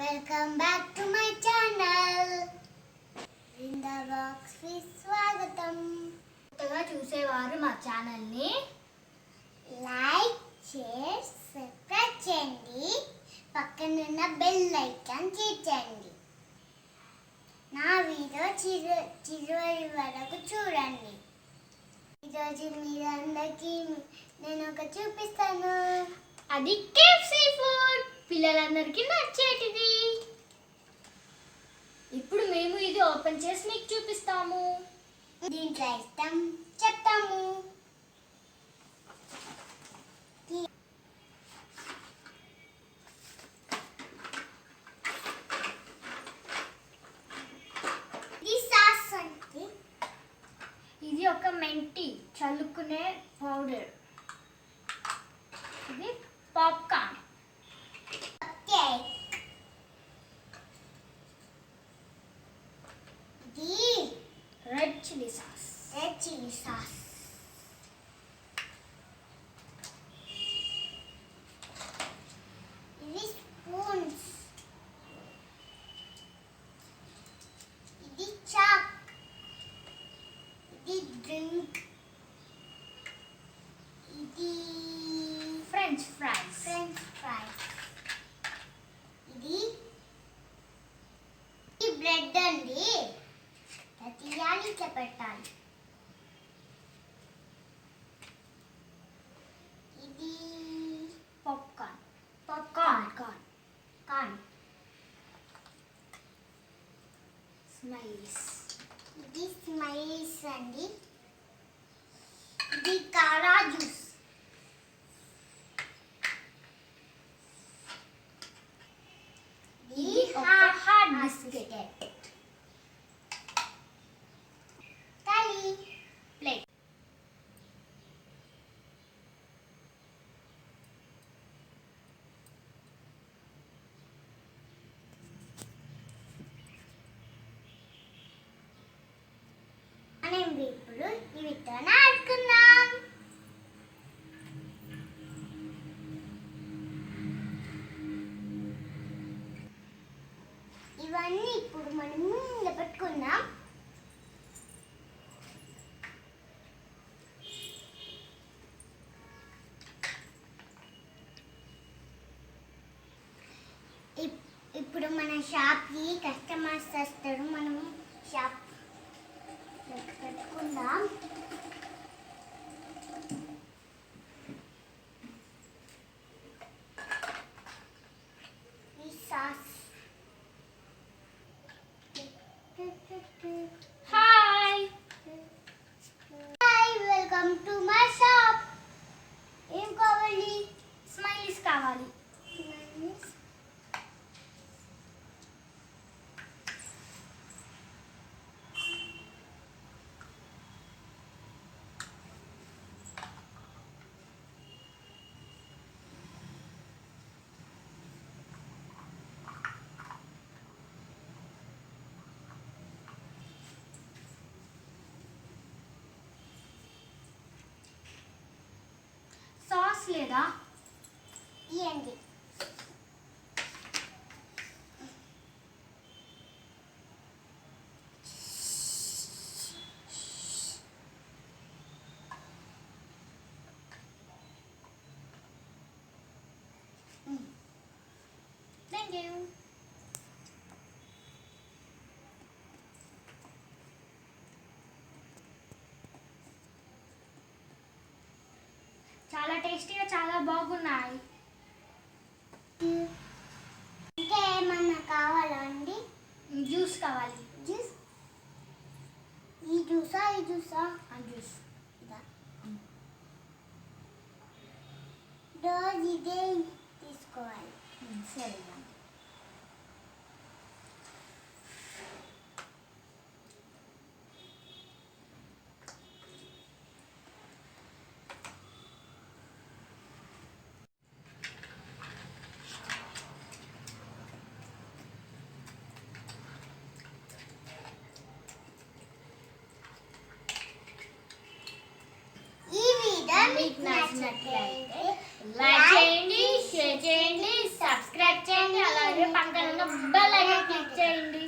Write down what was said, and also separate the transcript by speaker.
Speaker 1: Welcome back to my channel బాక్స్కి స్వాగతం
Speaker 2: కొత్తగా చూసేవారు మా ఛానల్ని
Speaker 1: లైక్ షేర్ సబ్స్క్రైబ్ చేయండి. పక్కనున్న బెల్ ఐకాన్ చేర్చండి నా వీడియో చిరు చివరి వరకు చూడండి. ఈరోజు మీరందరికీ నేను ఒక చూపిస్తాను.
Speaker 2: అది కేఎఫ్సీ ఫుడ్ పిల్లలందరికీ నచ్చేటిది ఇప్పుడు మేము ఇది ఓపెన్ చేసి మీకు చూపిస్తాము.
Speaker 1: దీంట్లో ఇష్టం చెప్తాము. ఇది
Speaker 2: ఇది ఒక మెంటి చల్లుకునే పౌడర్. ఇది
Speaker 1: పాప్
Speaker 2: స్మైల్స్
Speaker 1: ఇది స్మైల్స్ అండి ఇది కారా జ్యూస్
Speaker 2: ఇది ఒక హార్డ్ బిస్కెట్
Speaker 1: ఆడుకుందాం ఇవన్నీ ఇప్పుడు మనం ముందు పెట్టుకుందాం. ఇప్- ఇప్పుడు మన షాప్కి కస్టమర్స్ వస్తారు. మనం షాప్ పెట్టుకుందాం ఈ sauce
Speaker 2: hi
Speaker 1: hi welcome to my shop ఏం కావాలి
Speaker 2: స్మైలీస్ కావాలి సాస్ లేదా?
Speaker 1: ఇవ్వండి
Speaker 2: థ్యాంక్ యూ చాలా టేస్టీగా చాలా బాగున్నాయి.
Speaker 1: ఇంకా ఏమన్నా కావాలా అండి?
Speaker 2: జ్యూస్ కావాలి.
Speaker 1: జ్యూస్? ఈ జ్యూసా ఈ జ్యూసా?
Speaker 2: ఆ జ్యూస్.
Speaker 1: ఇదా. రోజు ఇదే తీసుకోవాలి.
Speaker 2: సరే నచ్చినట్లయితే లైక్ చేయండి షేర్ చేయండి సబ్స్క్రైబ్ చేయండి అలాగే పక్కన ఉన్న బెల్ ఐకాన్ క్లిక్ చేయండి.